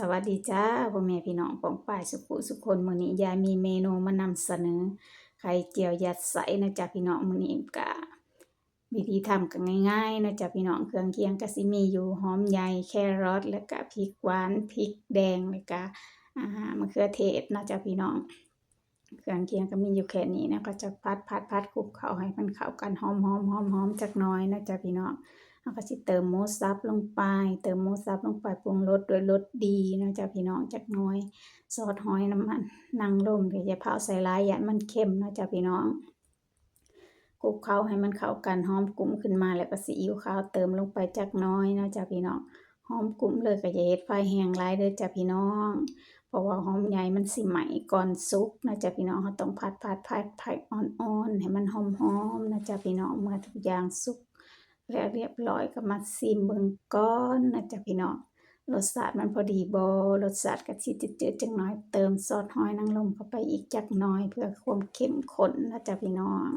สวัสดีจ้าพ่อแม่พี่น้องปองป่ายสุขุสุคนมือนี้ยายมีเมนูมานำเสนอไข่เจียวยัดไส้นะจ๊ะพี่น้องมือนี้ก็วิธีทำก็ง่ายๆนะจ๊ะพี่น้องเครื่องเคียงก็สิมีอยู่หอมใหญ่แครอทแล้วก็พริกหวานพริกแดงแล้วก็อ่ามะเขือเทศนะจ๊ะพี่น้อง เครื่องเคียงก็มีอยู่แค่นี้นะก็จะพัดพัดพัดคลุกเข้าให้มันเข้ากันหอมหอมหอมหอมจักน้อยนะจ๊ะพี่น้อง เราก็สิเติมหมูสับลงไป เติมหมูสับลงไปปรุงรสด้วยรสดีนะจ๊ะพี่น้องจักน้อยซอสหอยน้ำมันนางรมเดี๋ยวจะเผาใส่ลายอย่ามันเค็มนะจ๊ะพี่น้องคลุกเคล้าให้มันเข้ากันหอมกลุ่มขึ้นมาแล้วก็ซีอิ๊วขาวเติมลงไปจักน้อยนะจ๊ะพี่น้องหอมกลุ่มเลยก็อย่าเฮ็ดไฟแห้งหลายเด้อจ้ะพี่น้อง เพราะว่าหอมใหญ่มันสิไหมก่อนสุกนะจ๊ะพี่น้องเราต้องผัดผัดผัดผัดอ่อนๆให้มันหอมๆนะจ๊ะพี่น้องเมื่อทุกอย่างสุก แล้วเรียบร้อยก็มาซิมเบิ่งก่อนนะจ๊ะพี่น้องรสชาติมันพอดีบ่รสชาติก็สิจืดๆจักหน่อยเติมซอสหอยนางรมเข้าไปอีกจักหน่อย เพื่อความเข้มข้นนะจ๊ะพี่น้อง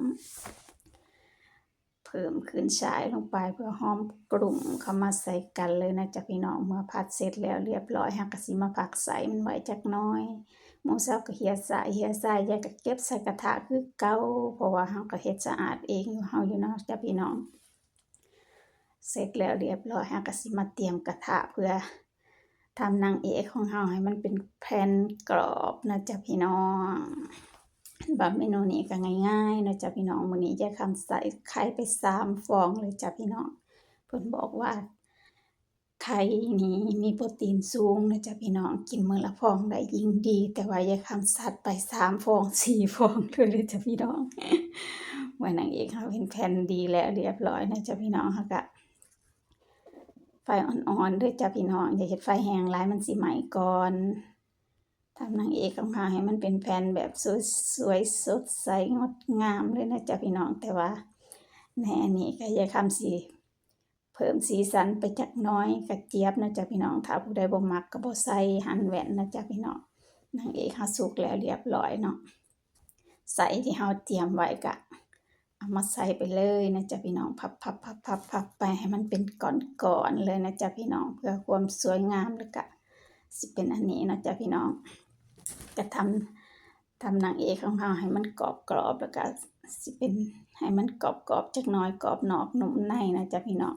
เพิ่มขึ้นฉายลงไปเพื่อหอมกลุ่มเข้ามาใส่กันเลยนะจ๊ะพี่น้องเมื่อผัดเสร็จแล้วเรียบร้อยเราก็สิมาผักใส่มันไว้จักหน่อยหมูสับก็เหี่ยสายเหี่ยสายยายก็เก็บใส่กระทะคือเก่าเพราะว่าเราก็เฮ็ดสะอาดเองอยู่เฮาอยู่เนาะจ้ะพี่น้อง เสร็จแล้วเรียบร้อยเราก็สิมาเตรียมกระทะเพื่อทำนางเอกของเราให้มันเป็นแผ่นกรอบนะจ๊ะพี่น้องแบบเมนูนี้ก็ง่ายๆนะจ๊ะพี่น้องมื้อนี้ยายคำใส่ไข่ไปสามฟองเลยจ้ะพี่น้องเพิ่นบอกว่าไข่นี้มีโปรตีนสูงนะจ๊ะพี่น้องกินมื้อละฟองได้ยิ่งดี แต่ว่ายายคำสัดไปสามฟองสี่ฟองเลยเลยจ้ะพี่น้องว่านางเอกเราเห็นแผ่นดีแล้วเรียบร้อยนะจ๊ะพี่น้องเราก็ ไฟอ่อนๆเด้วยจ้ะพี่น้องอย่าเฮ็ดไฟแห้งหลายมันสิไหม้ก่อนทำนางเอกของเราให้มันเป็นแผ่นแบบสวยๆสดใสงดงามเลยนะจ๊ะพี่น้องแต่ว่าในอันนี้ก็อย่าคำสิเพิ่มสีสันไปจักน้อยกระเจี๊ยบนะจ๊ะพี่น้องถ้าผู้ใดบ่มักก็บ่ใส่หั่นแหวนนะจ๊ะพี่น้องนางเอกเฮาสุกแล้วเรียบร้อยเนาะใส่ที่เฮาเตรียมไว้ก็เอา มาใส่ไปเลยนะจ๊ะพี่น้องพับพับพับพับพับไปให้มันเป็นก้อนๆเลยนะจ๊ะพี่น้องเพื่อความสวยงามแล้วก็สิเป็นอันนี้นะจ๊ะพี่น้องจะทำทำนางเอกของเราให้มันกรอบกรอบแล้วก็สิเป็นให้มันกรอบกรอบจักน้อยกรอบนอกนุ่มในนะจ๊ะพี่น้อง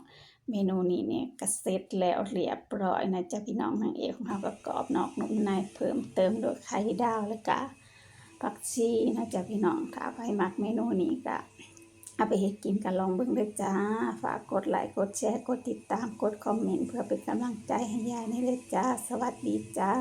เมนูนี้เนี่ยก็เสร็จแล้วเรียบร้อยนะจ๊ะพี่น้องนางเอกของเราก็กรอบนอกนุ่มในเพิ่มเติมด้วยไข่ดาวแล้วก็ผักชีนะจ๊ะพี่น้องถ้าไปมักเมนูนี้ก็ เอาไปเฮ็ดกินกันลองเบิ่งด้อจ้า ฝากกดไลค์กดแชร์กดติดตามกดคอมเมนต์เพื่อเป็นกำลังใจให้ยายนี่เลยจ้า สวัสดีจ้า